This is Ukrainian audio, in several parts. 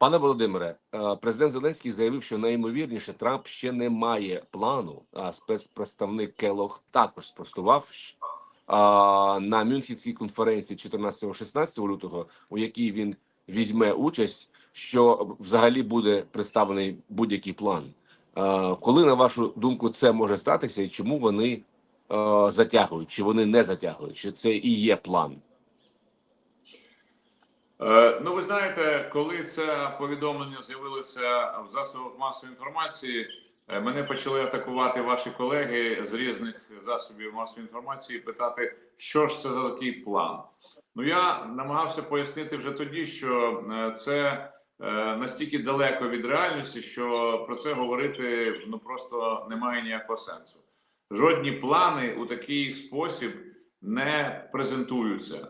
Пане Володимире, е, президент Зеленський заявив, що найімовірніше Трамп ще не має плану. А спецпредставник Келох також спростував на Мюнхенській конференції 14-16 лютого, у якій він візьме участь, що взагалі буде представлений будь-який план. Е, Коли на вашу думку це може статися, і чому вони е, затягують? Чи вони не затягують? Чи це і є план? Е, Ну, ви знаєте, коли це повідомлення з'явилося в засобах масової інформації, е, мене почали атакувати ваші колеги з різних засобів масової інформації, питати, що ж це за такий план. Ну я намагався пояснити вже тоді, що е, це настільки далеко від реальності, що про це говорити ну просто немає ніякого сенсу. Жодні плани у такий спосіб не презентуються.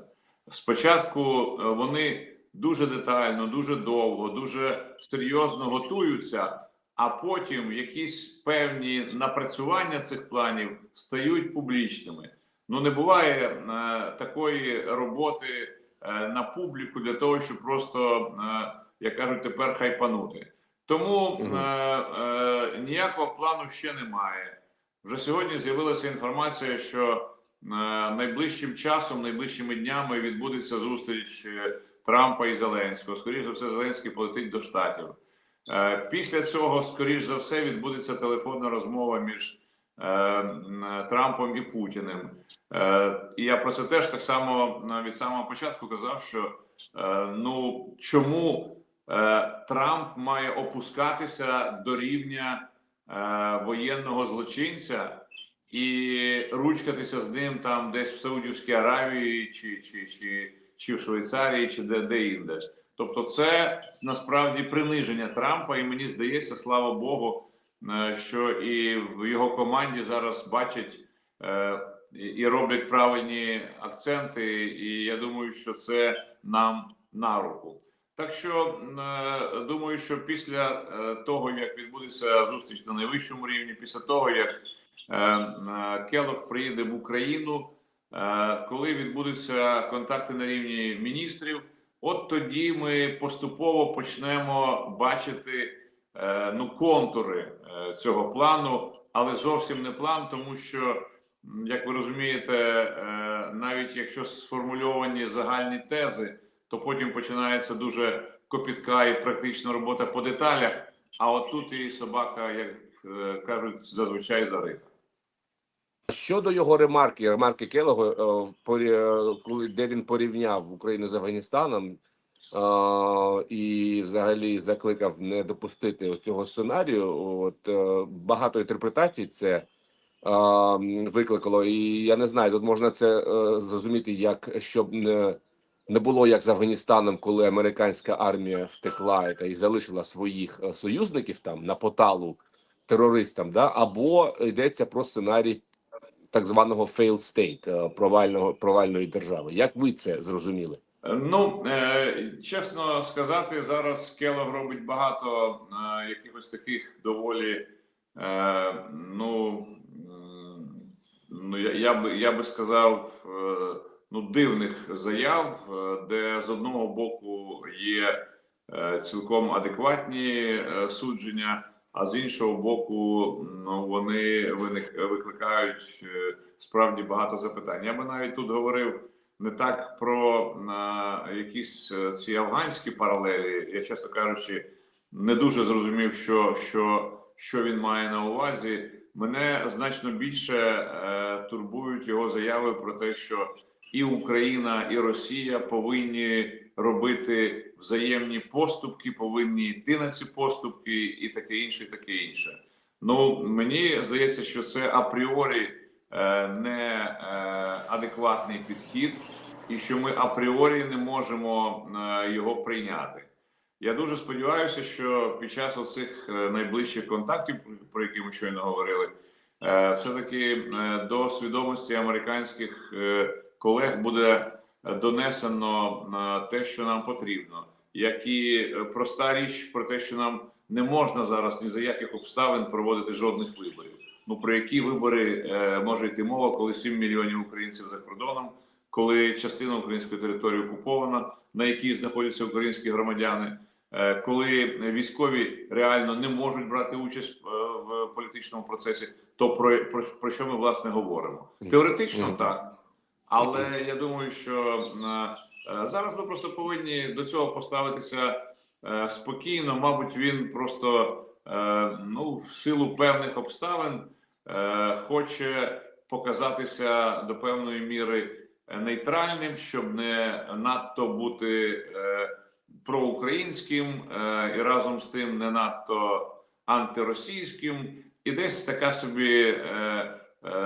Спочатку е, вони дуже детально, дуже довго, дуже серйозно готуються, а потім якісь певні напрацювання цих планів стають публічними. Ну не буває е, такої роботи е, на публіку для того, щоб просто, е, як кажуть, тепер хайпанути. Тому е, е, ніякого плану ще немає. Вже сьогодні з'явилася інформація, що найближчим часом, найближчими днями відбудеться зустріч е, Трампа і Зеленського. Скоріше за все, Зеленський полетить до штатів. Е, Після цього, скоріш за все, відбудеться телефонна розмова між е, Трампом і Путіним. Е, І я про це теж так само е, від самого початку казав, що е, ну чому е, Трамп має опускатися до рівня е, воєнного злочинця і ручкатися з ним там десь в Саудівській Аравії, чи, чи, чи, чи в Швейцарії, чи де, де інде. Тобто, це насправді приниження Трампа, і мені здається, слава Богу, е, що і в його команді зараз бачать е, і- роблять правильні акценти. І я думаю, що це нам на руку. Так що е, думаю, що після того, як відбудеться зустріч на найвищому рівні, після того як Келох приїде в Україну, е, коли відбудуться контакти на рівні міністрів, от тоді ми поступово почнемо бачити е, ну контури е, цього плану, але зовсім не план, тому що, як ви розумієте, е, навіть якщо сформульовані загальні тези, то потім починається дуже копітка і практична робота по деталях. А от тут і собака, як е, кажуть, зазвичай зарита. Щодо його ремарки, ремарки Келого, е, е, де він порівняв Україну з Афганістаном е, і взагалі закликав не допустити цього сценарію. От багато інтерпретацій це викликало, і я не знаю, тут можна це зрозуміти, як щоб не. Не було як з Афганістаном, коли американська армія втекла і залишила своїх союзників там на поталу терористам, да або йдеться про сценарій так званого state, е, провального провальної держави. Як ви це зрозуміли? Ну е, чесно сказати, зараз Келог робить багато е, якихось таких доволі е, ну, ну я, я би я би сказав е, ну дивних заяв, е, де з одного боку є е, цілком адекватні е, судження, а з іншого боку, ну вони викликають е, справді багато запитань. Я би навіть тут говорив не так про якісь е, ці афганські паралелі. Я, чесно кажучи, не дуже зрозумів, що, що, що він має на увазі. Мене значно більше е, турбують його заяви про те, що і Україна, і Росія повинні робити взаємні поступки, повинні йти на ці поступки, і таке інше, і таке інше. Ну мені здається, що це апріорі е, не е, адекватний підхід, і що ми апріорі не можемо е, його прийняти. Я дуже сподіваюся, що під час оцих е, найближчих контактів, про які ми щойно говорили, е, все-таки е, до свідомості американських колег буде донесено е, те, що нам потрібно, як і е, проста річ про те, що нам не можна зараз ні за яких обставин проводити жодних виборів. Ну про які вибори е, може йти мова, коли 7 мільйонів українців за кордоном, коли частина української території окупована, на якій знаходяться українські громадяни. коли військові реально не можуть брати участь в політичному процесі, то про, про, про що ми власне говоримо? Теоретично так, але я думаю, що е, е, зараз ми просто повинні до цього поставитися е, спокійно. Мабуть, він просто ну в силу певних обставин хоче показатися до певної міри нейтральним, щоб не надто бути проукраїнським і разом з тим не надто антиросійським, і десь така собі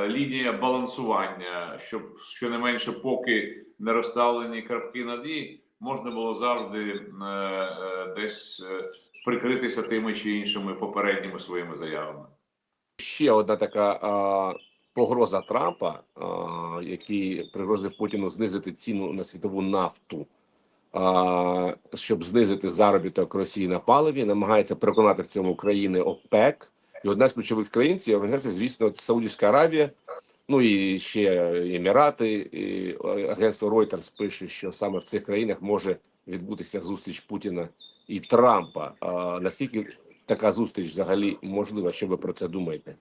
лінія балансування, щоб щонайменше поки не розставлені крапки над «і», можна було завжди е, е, десь е, прикритися тими чи іншими попередніми своїми заявами. ще одна така а, погроза Трампа, а, який пригрозив Путіну знизити ціну на світову нафту, щоб знизити заробіток Росії на паливі, намагається переконати в цьому країни ОПЕК. І одна з ключових країн цієї організації, звісно, Саудівська Аравія. Ну і ще Емірати, і агентство Reuters пише, що саме в цих країнах може відбутися зустріч Путіна і Трампа. А, наскільки така зустріч взагалі можлива? Що ви про це думаєте?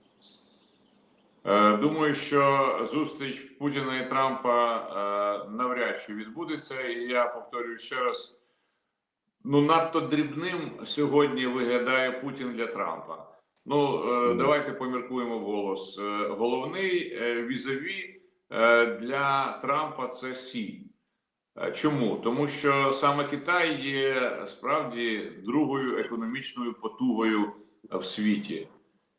Е, Думаю, що зустріч Путіна і Трампа е, навряд чи відбудеться, і я повторюю ще раз: ну надто дрібним сьогодні виглядає Путін для Трампа. Ну е, давайте поміркуємо вголос. Е, Головний е, візаві е, для Трампа це Сі. Чому? Тому що саме Китай є справді другою економічною потугою в світі.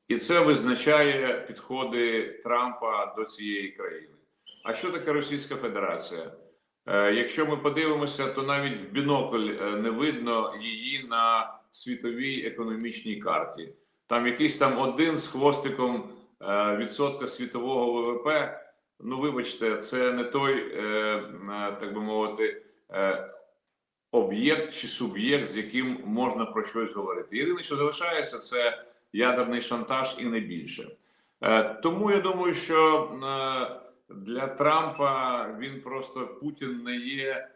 І це визначає підходи Трампа до цієї країни. А що таке Російська Федерація? Якщо ми подивимося, то навіть в бінокль не видно її на світовій економічній карті. Там якийсь там один з хвостиком е, відсотка світового ВВП. Ну, вибачте, це не той, е, е, так би мовити, об'єкт чи суб'єкт, з яким можна про щось говорити. Єдине, що залишається, це ядерний шантаж і не більше. Тому я думаю, що для Трампа він просто Путін не є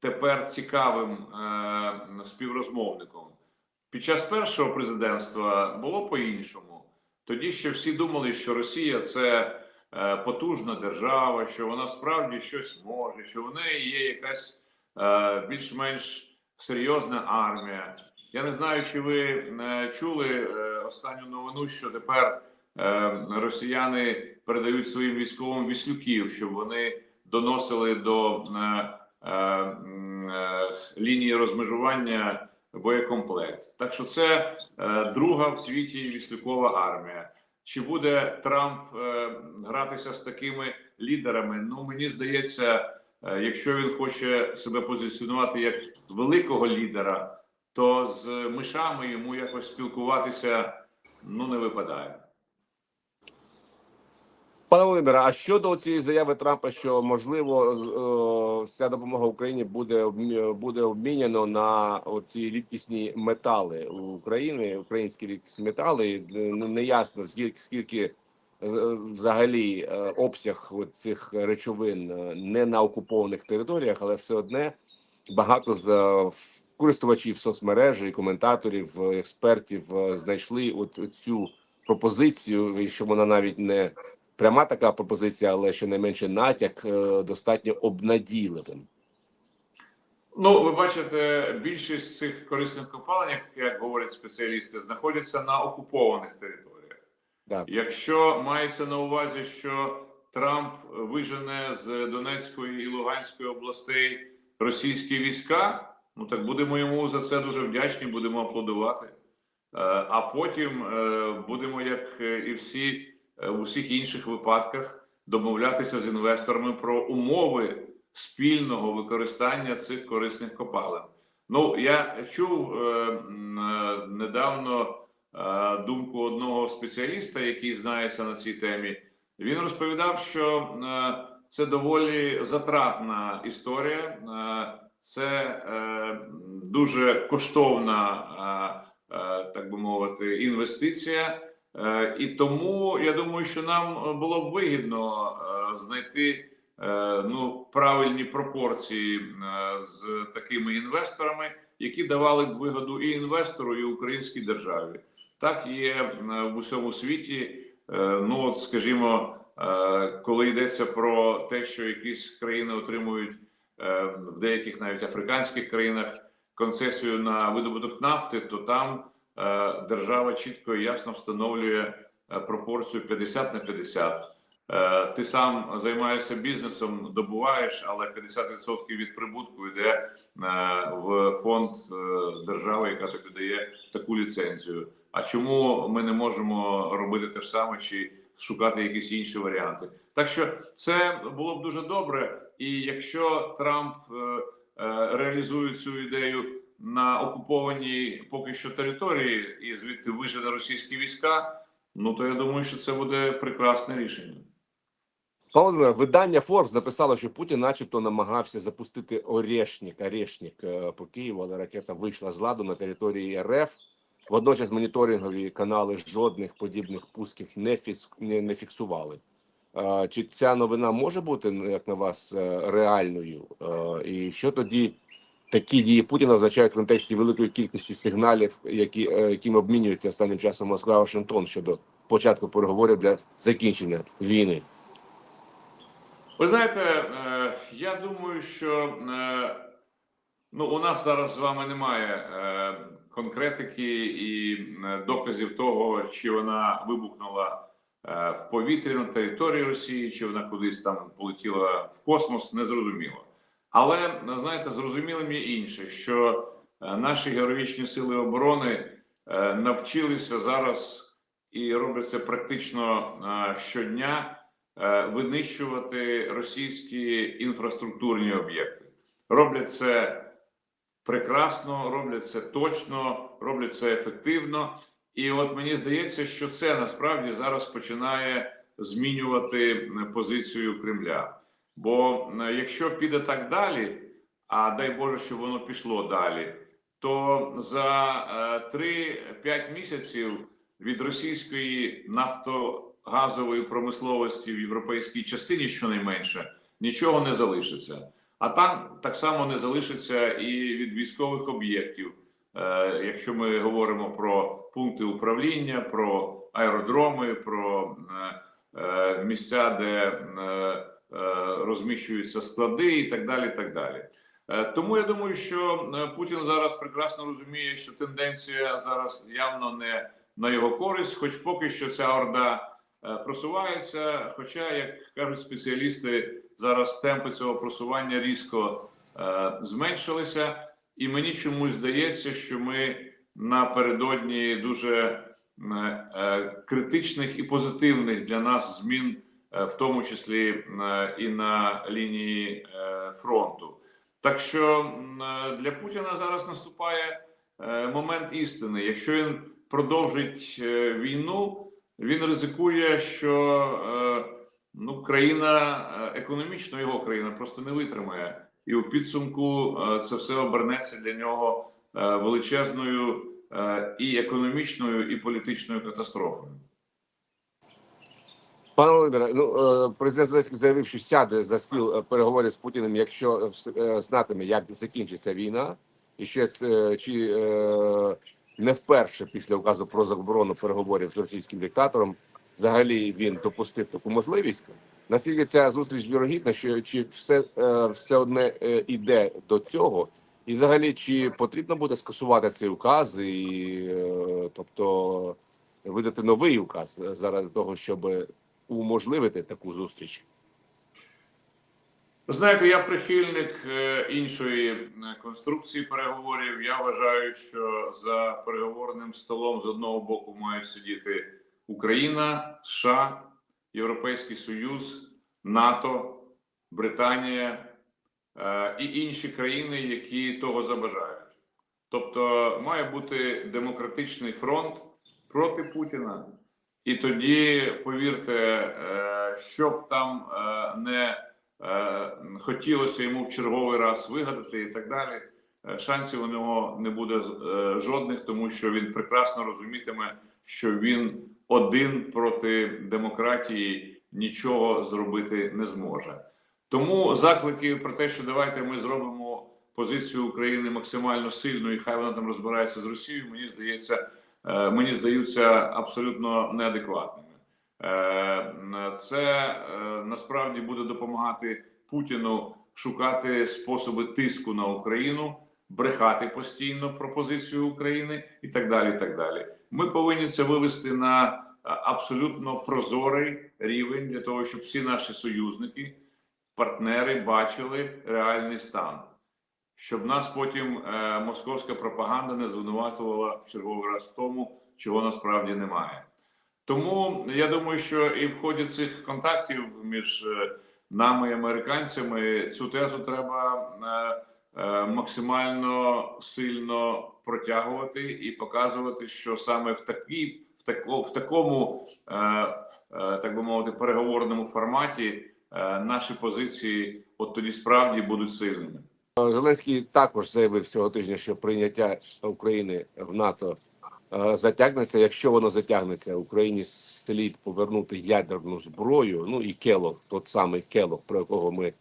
тепер цікавим співрозмовником. Під час першого президентства було по-іншому. Тоді ще всі думали, що Росія це е, потужна держава, що вона справді щось може, що в неї є якась е, більш-менш серйозна армія. Я не знаю, чи ви е, чули останню новину, що тепер росіяни передають своїм військовим віслюків, щоб вони доносили до лінії розмежування боєкомплект. Так що це е, друга в світі віслюкова армія. Чи буде Трамп е, гратися з такими лідерами? Ну мені здається, е, якщо він хоче себе позиціонувати як великого лідера, то з мишами йому якось спілкуватися ну не випадає. Пане Володимире, а щодо цієї заяви Трампа, що можливо е, вся допомога Україні буде буде обміняно на оці рідкісні метали України, українські рідкісні метали. І, е, ну, неясно скільки скільки е, взагалі е, обсяг цих речовин не на окупованих територіях, але все одне багато з користувачів соцмережі, коментаторів, експертів знайшли от цю пропозицію, що вона навіть не пряма така пропозиція, але щонайменше натяк е, достатньо обнадійливим. Ну, ви бачите, більшість цих корисних копалень, як, говорять спеціалісти, знаходяться на окупованих територіях. Так. Якщо мається на увазі, що Трамп вижене з Донецької і Луганської областей російські війська, ну так будемо йому за це дуже вдячні, будемо аплодувати. Е, А потім е, будемо, як і всі в усіх інших випадках, домовлятися з інвесторами про умови спільного використання цих корисних копалин. Ну я чув е, е, недавно е, думку одного спеціаліста, який знається на цій темі. Він розповідав, що е, це доволі затратна історія, е, це е, дуже коштовна, е, е, так би мовити, інвестиція. Е, І тому я думаю, що нам було б вигідно е, знайти е, ну правильні пропорції е, з такими інвесторами, які давали б вигоду і інвестору, і українській державі. Так є е, в усьому світі. Е, Ну, от, скажімо, е, коли йдеться про те, що якісь країни отримують е, в деяких навіть африканських країнах концесію на видобуток нафти, то там е, держава чітко і ясно встановлює е, пропорцію 50 на 50. Е, Ти сам займаєшся бізнесом, добуваєш, але 50% від прибутку йде е, в фонд е, держави, яка тобі дає таку ліцензію. А чому ми не можемо робити те ж саме чи шукати якісь інші варіанти? Так що це було б дуже добре. І якщо Трамп е, е, реалізує цю ідею на окупованій поки що території і звідти вижене російські війська, ну то я думаю, що це буде прекрасне рішення. Пане Володимире, видання Forbes написало, що Путін, начебто, намагався запустити Орешник, Орешник е, по Києву, але ракета вийшла з ладу на території РФ. Водночас моніторингові канали жодних подібних пусків не, не, не фіксували. Е, Чи ця новина може бути, як на вас, е, реальною? І що тоді такі дії Путіна означають в контексті великої кількості сигналів, які, е, якими обмінюється останнім часом Москва Вашингтон щодо початку переговорів для закінчення війни? Ви знаєте, е, я думаю, що е, ну, у нас зараз з вами немає конкретики і доказів того, чи вона вибухнула в повітрі на території Росії, чи вона кудись там полетіла в космос, незрозуміло. Але знаєте, зрозумілим є інше, що е, наші героїчні сили оборони е, навчилися зараз і роблять це практично е, щодня винищувати російські інфраструктурні об'єкти. Роблять це прекрасно, роблять це точно, роблять це ефективно. І от мені здається, що це насправді зараз починає змінювати позицію Кремля. Бо е, якщо піде так далі, а дай Боже, щоб воно пішло далі, то за е, 3-5 місяців від російської нафтогазової промисловості в європейській частині, щонайменше, нічого не залишиться. А там так само не залишиться і від військових об'єктів, е, якщо ми говоримо про пункти управління, про аеродроми, про е, е, місця, де е, е, розміщуються склади, і так далі. Так далі. Е, Тому я думаю, що е, Путін зараз прекрасно розуміє, що тенденція зараз явно не на його користь, хоч поки що ця орда е, просувається. Хоча, як кажуть спеціалісти, зараз темпи цього просування різко е, зменшилися, і мені чомусь здається, що ми напередодні дуже е, е, критичних і позитивних для нас змін, е, в тому числі е, і на лінії е, фронту. Так що е, для Путіна зараз наступає е, момент істини. Якщо він продовжить е, війну, він ризикує, що е, ну, країна е, економічно його країна просто не витримає, і у підсумку е, це все обернеться для нього е, величезною е, і економічною, і політичною катастрофою. Пане Володимире, ну е, президент Зеленський заявив, що сяде за стіл е, переговорів з Путіним, якщо е, знатиме, як закінчиться війна, і ще чи не вперше після указу про заборону переговорів з російським диктатором, взагалі він допустив таку можливість. Наскільки ця зустріч вірогідна, що чи все, все одне е, іде до цього, і взагалі чи потрібно буде скасувати цей указ, і тобто видати новий указ заради того, щоб уможливити таку зустріч. Ви Знаєте, я прихильник е, іншої е, конструкції переговорів. Я вважаю, що за переговорним столом з одного боку мають сидіти Україна, США, Європейський Союз, НАТО, Британія е, і інші країни, які того забажають. Тобто має бути демократичний фронт проти Путіна. І тоді, повірте, е, щоб там е, не е, хотілося йому в черговий раз вигадати і так далі. Шансів у нього не буде жодних, тому що він прекрасно розумітиме, що він один проти демократії нічого зробити не зможе. Тому заклики про те, що давайте ми зробимо позицію України максимально сильно, і хай вона там розбирається з Росією. Мені здається, мені здаються абсолютно неадекватними. Е, Це е, насправді буде допомагати Путіну шукати способи тиску на Україну, брехати постійно про позицію України і так далі. І так далі. Ми повинні це вивести на е, абсолютно прозорий рівень для того, щоб всі наші союзники, партнери бачили реальний стан, щоб нас потім е, московська пропаганда не звинуватувала в черговий раз в тому, чого насправді немає. Тому я думаю, що і в ході цих контактів між е, нами і американцями цю тезу треба е, е, максимально сильно протягувати і показувати, що саме в такій, в тако, в такому, е, е, так би мовити, переговорному форматі е, наші позиції от тоді справді будуть сильними. Зеленський також заявив цього тижня, що прийняття України в НАТО е, затягнеться. Якщо воно затягнеться, Україні слід повернути ядерну зброю. Ну і Келог, тот самий Келог, про якого ми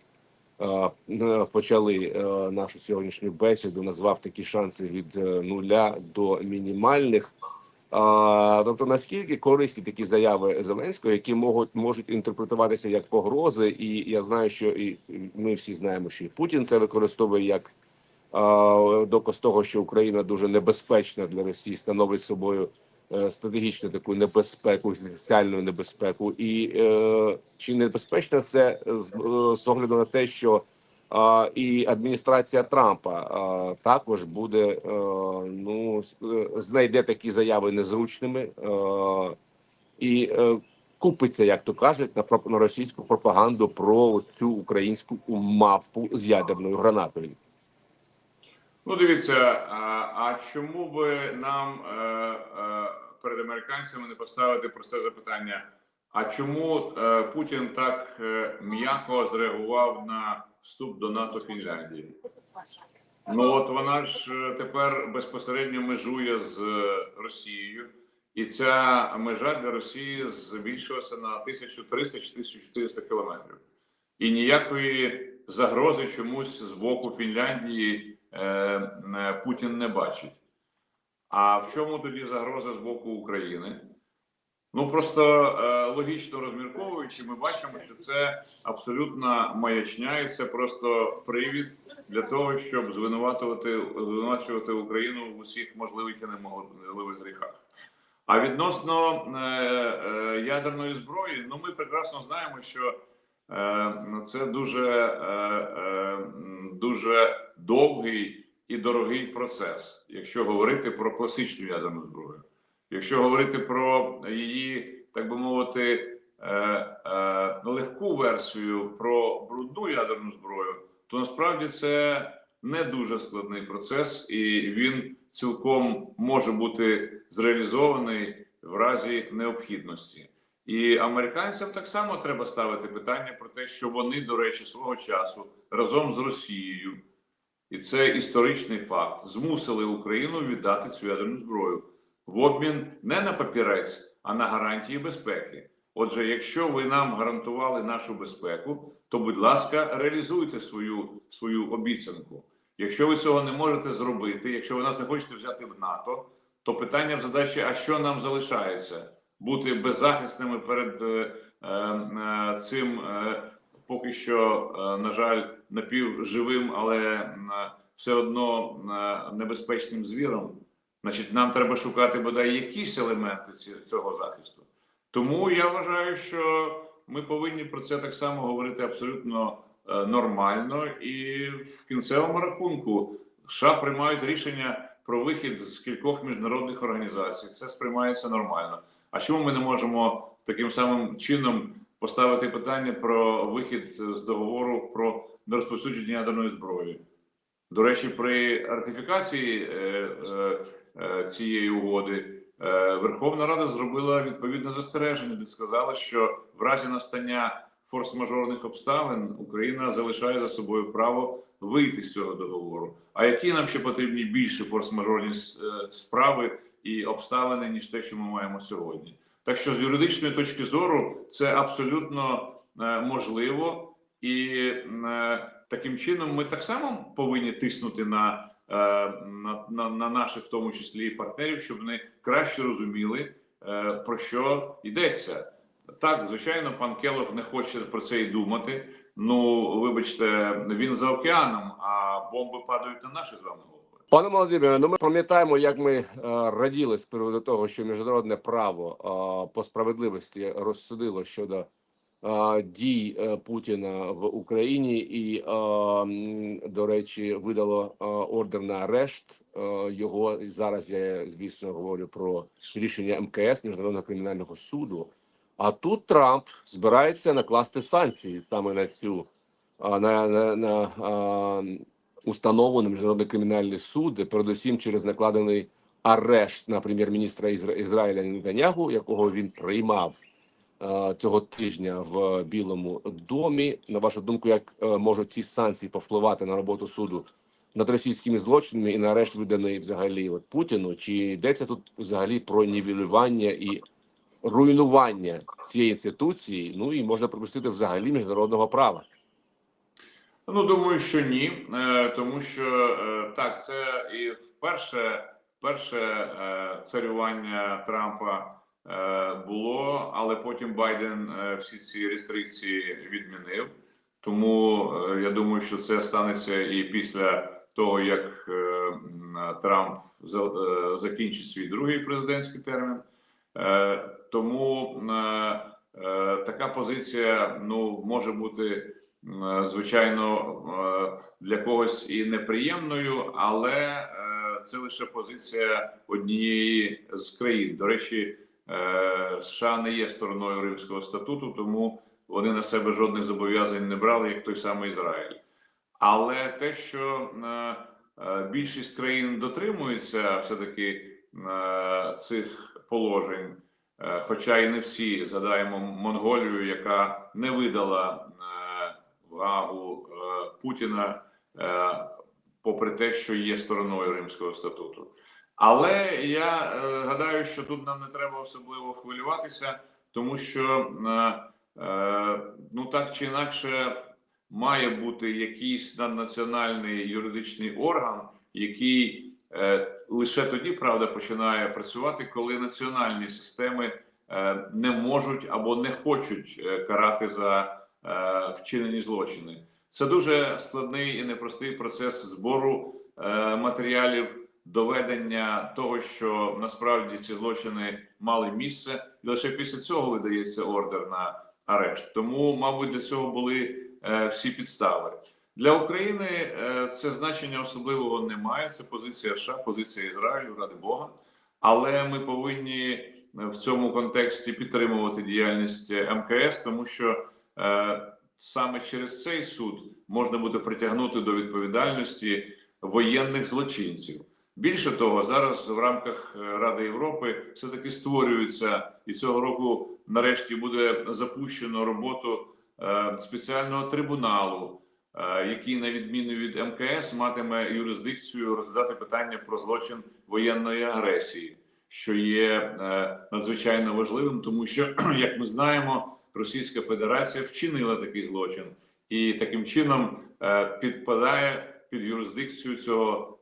е, е, почали нашу сьогоднішню бесіду, назвав такі шанси від нуля до мінімальних. Тобто, наскільки корисні такі заяви Зеленського, які можуть можуть інтерпретуватися як погрози, і я знаю, що і ми всі знаємо, що і Путін це використовує як доказ того, що Україна дуже небезпечна для Росії, становить собою е, стратегічну таку небезпеку, екзистенціальну небезпеку. І е, чи небезпечно це з, е, з огляду на те, що і адміністрація Трампа також буде е, ну е, знайде такі заяви незручними е, і купиться, як то кажуть, на на російську пропаганду про цю українську мавпу з ядерною гранатою. Ну, дивіться, а, чому би нам перед американцями не поставити про це запитання? А чому Путін так м'яко зреагував на вступ до НАТО Фінляндії? Ну от вона ж е, тепер безпосередньо межує з е, Росією, і ця межа для Росії збільшилася на 1300 чи 1400 кілометрів. І ніякої загрози чомусь з боку Фінляндії е, е, Путін не бачить. А в чому тоді загроза з боку України? Ну просто е, логічно розмірковуючи, ми бачимо, що це абсолютна маячня, і це просто привід для того, щоб звинуватувати звинувачувати Україну в усіх можливих і неможливих гріхах. А відносно е, е, ядерної зброї, ну ми прекрасно знаємо, що е, це дуже, е, е, дуже довгий і дорогий процес, якщо говорити про класичну ядерну зброю. Якщо говорити про її, так би мовити, е, е, легку версію про брудну ядерну зброю, то насправді це не дуже складний процес, і він цілком може бути зреалізований в разі необхідності. І американцям так само треба ставити питання про те, що вони, до речі, свого часу разом з Росією, і це історичний факт, змусили Україну віддати цю ядерну зброю в обмін не на папірець, а на гарантії безпеки. Отже, якщо ви нам гарантували нашу безпеку, то будь ласка, реалізуйте свою, свою обіцянку. Якщо ви цього не можете зробити, якщо ви нас не хочете взяти в НАТО, то питання в задачі: а що нам залишається? Бути беззахисними перед е, е, е, цим е, поки що, е, на жаль, напівживим, але е, все одно е, небезпечним звіром. Значить, нам треба шукати бодай якісь елементи цього захисту. Тому я вважаю, що ми повинні про це так само говорити абсолютно е, нормально, і в кінцевому рахунку США приймають рішення про вихід з кількох міжнародних організацій. Це сприймається нормально. А чому ми не можемо таким самим чином поставити питання про вихід з договору про нерозповсюдження ядерної зброї? До речі, при ратифікації е, е, цієї угоди е, Верховна Рада зробила відповідне застереження, де сказала, що в разі настання форс-мажорних обставин Україна залишає за собою право вийти з цього договору. А які нам ще потрібні більше форс-мажорні е, справи і обставини, ніж те, що ми маємо сьогодні? Так що з юридичної точки зору це абсолютно е, можливо і е, таким чином ми так само повинні тиснути на, е, на, на, на наших, в тому числі партнерів, щоб вони краще розуміли, е, про що йдеться. Так, звичайно, пан Келох не хоче про це і думати. Ну, вибачте, він за океаном, а бомби падають на наші з вами голови. Пане Володимире, ну ми пам'ятаємо, як ми е, раділи з приводу того, що міжнародне право е, по справедливості розсудило щодо е, дій е, Путіна в Україні, і е, до речі, видало е, ордер на арешт. Е, його зараз я звісно говорю про рішення МКС міжнародного кримінального суду. А тут Трамп збирається накласти санкції саме на цю на, на, на установу на міжнародний кримінальний суд, передусім через накладений арешт на прем'єр-міністра Ізра... Ізраїля Нетаньягу, якого він приймав е, цього тижня в Білому домі. На вашу думку, як е, можуть ці санкції повпливати на роботу суду над російськими злочинами і на арешт виданий взагалі от Путіну? Чи йдеться тут взагалі про нівелювання і руйнування цієї інституції? Ну і можна припустити взагалі міжнародного права? Ну, думаю, що ні, е, тому що е, так, це і вперше перше е, царювання Трампа е, було, але потім Байден е, всі ці рестрикції відмінив. Тому е, я думаю, що це станеться і після того, як е, Трамп е, закінчить свій другий президентський термін. Е, Тому е, е, така позиція ну може бути. Е, звичайно, е, для когось і неприємною, але е, це лише позиція однієї з країн. До речі, е, США не є стороною Римського статуту, тому вони на себе жодних зобов'язань не брали, як той самий Ізраїль. Але те, що е, е, більшість країн дотримуються все-таки е, цих положень, е, хоча і не всі, згадаємо Монголію, яка не видала е, в Гаагу е, Путіна, е, попри те, що є стороною Римського статуту. Але я е, гадаю, що тут нам не треба особливо хвилюватися, тому що е, е, ну так чи інакше має бути якийсь наднаціональний юридичний орган, який е, лише тоді правда починає працювати, коли національні системи е, не можуть або не хочуть е, карати за е, вчинені злочини. Це дуже складний і непростий процес збору е, матеріалів, доведення того, що насправді ці злочини мали місце, і лише після цього видається ордер на арешт. Тому, мабуть, для цього були е, всі підстави. Для України е, це значення особливого немає. Це позиція США, позиція Ізраїлю, ради Бога. Але ми повинні е, в цьому контексті підтримувати діяльність МКС, тому що е, саме через цей суд можна буде притягнути до відповідальності воєнних злочинців. Більше того, зараз в рамках е, Ради Європи все таки створюється і цього року, нарешті, буде запущено роботу е, спеціального трибуналу, е, який, на відміну від МКС, матиме юрисдикцію розглядати питання про злочин воєнної агресії, що є надзвичайно важливим, тому що, як ми знаємо, Російська Федерація вчинила такий злочин і таким чином підпадає під юрисдикцію цього,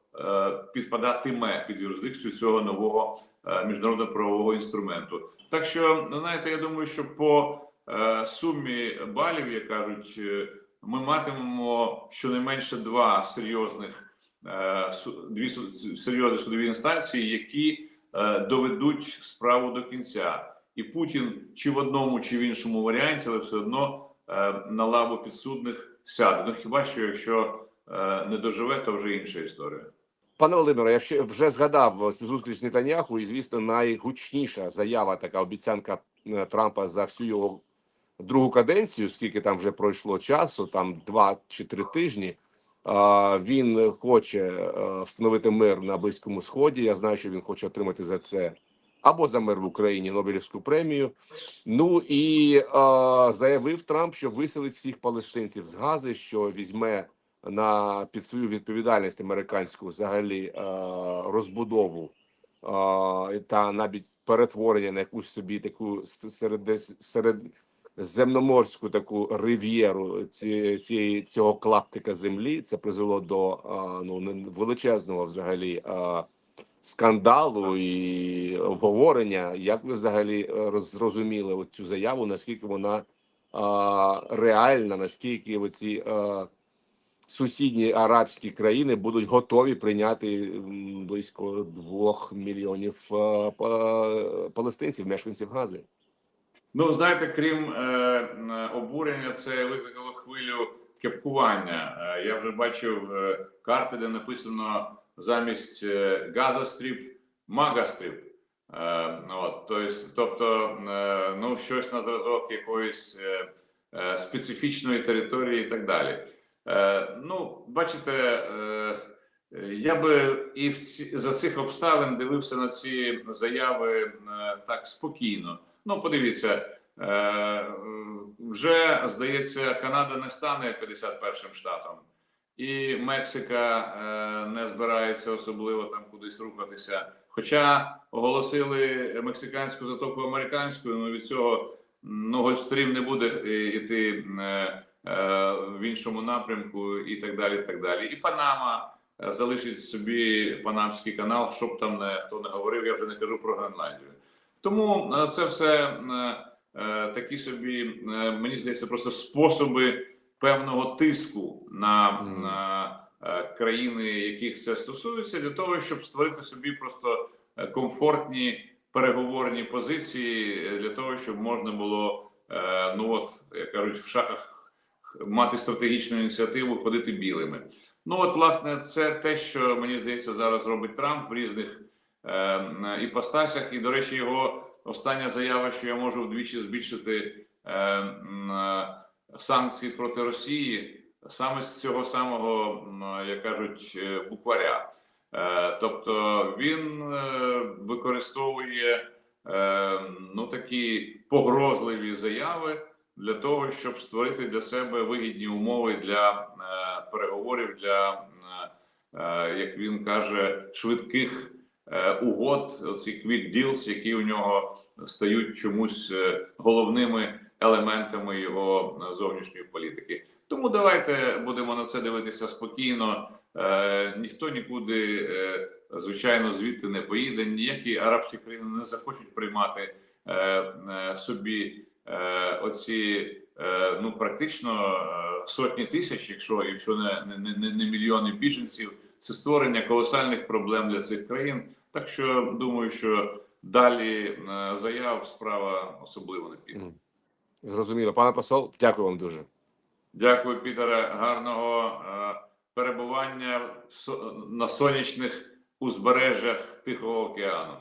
підпадатиме під юрисдикцію цього нового е, міжнародного правового інструменту. Так що, ну, знаєте, я думаю, що по е, сумі балів, як кажуть, е, ми матимемо щонайменше два серйозних е, дві серйозні судові інстанції, які е, доведуть справу до кінця. І Путін чи в одному, чи в іншому варіанті, але все одно е, на лаву підсудних сяде. Ну хіба що якщо е, не доживе, то вже інша історія. Пане Володимире, я ще вже згадав цю зустріч Нетаньяху, і звісно, найгучніша заява, така обіцянка е, Трампа за всю його другу каденцію, скільки там вже пройшло часу, там два чи три тижні. Він хоче е, встановити мир на Близькому Сході. Я знаю, що він хоче отримати за це або за мир в Україні Нобелівську премію. Ну і е, заявив Трамп, що виселить всіх палестинців з Гази, що візьме на під свою відповідальність американську взагалі е, розбудову е, та навіть перетворення на якусь собі таку серед серед земноморську таку рив'єру цієї цього клаптика землі. Це призвело до ну величезного взагалі скандалу і обговорення. Як ви взагалі е, зрозуміли цю заяву? Наскільки вона реальна? Наскільки оці сусідні арабські країни будуть готові прийняти близько двох мільйонів палестинців, мешканців Гази? Ну, знаєте, крім е, обурення, це викликало хвилю кепкування. Е, я вже бачив е, карти, де написано замість е, Газастріп Магастріп. Е, ну, от, то тобто, е, ну, щось на зразок якоїсь е, е, специфічної території і так далі. Е, ну, бачите, е, я би і в ці, за цих обставин дивився на ці заяви е, так спокійно. Ну, подивіться, е, вже здається, Канада не стане 51-м штатом, і Мексика е, не збирається особливо там кудись рухатися. Хоча оголосили мексиканську затоку американською, ну від цього ну, Гольфстрім не буде е, йти е, е, в іншому напрямку, і так далі. І так далі. І Панама е, залишить собі Панамський канал, щоб там не хто не говорив, я вже не кажу про Гренландію. Тому е, це все е, е, такі собі, е, мені здається, просто способи певного тиску на, на е, країни, яких це стосується, для того, щоб створити собі просто е, комфортні переговорні позиції, е, для того, щоб можна було, е, ну от як кажуть, в шахах мати стратегічну ініціативу, ходити білими. Ну от, власне, це те, що мені здається, зараз робить Трамп в різних е, іпостасях. І, до речі, його остання заява, що я можу вдвічі збільшити е, е, санкції проти Росії, саме з цього самого, як кажуть, е, букваря. Е, тобто він е, використовує е, ну такі погрозливі заяви для того, щоб створити для себе вигідні умови для е, переговорів для, е, е, як він каже, швидких угод, оці quick deals, які у нього стають чомусь головними елементами його зовнішньої політики. Тому давайте будемо на це дивитися спокійно. Е, ніхто нікуди, е, звичайно, звідти не поїде. Ніякі арабські країни не захочуть приймати е, е, собі оці е, ну практично е, сотні тисяч, якщо якщо не, не, не, не мільйони біженців. Це створення колосальних проблем для цих країн. Так що думаю, що далі е, заяв справа особливо не піде. Зрозуміло, пане посол, дякую вам дуже. Дякую, Пітере. Гарного е, перебування на сонячних узбережжях Тихого океану.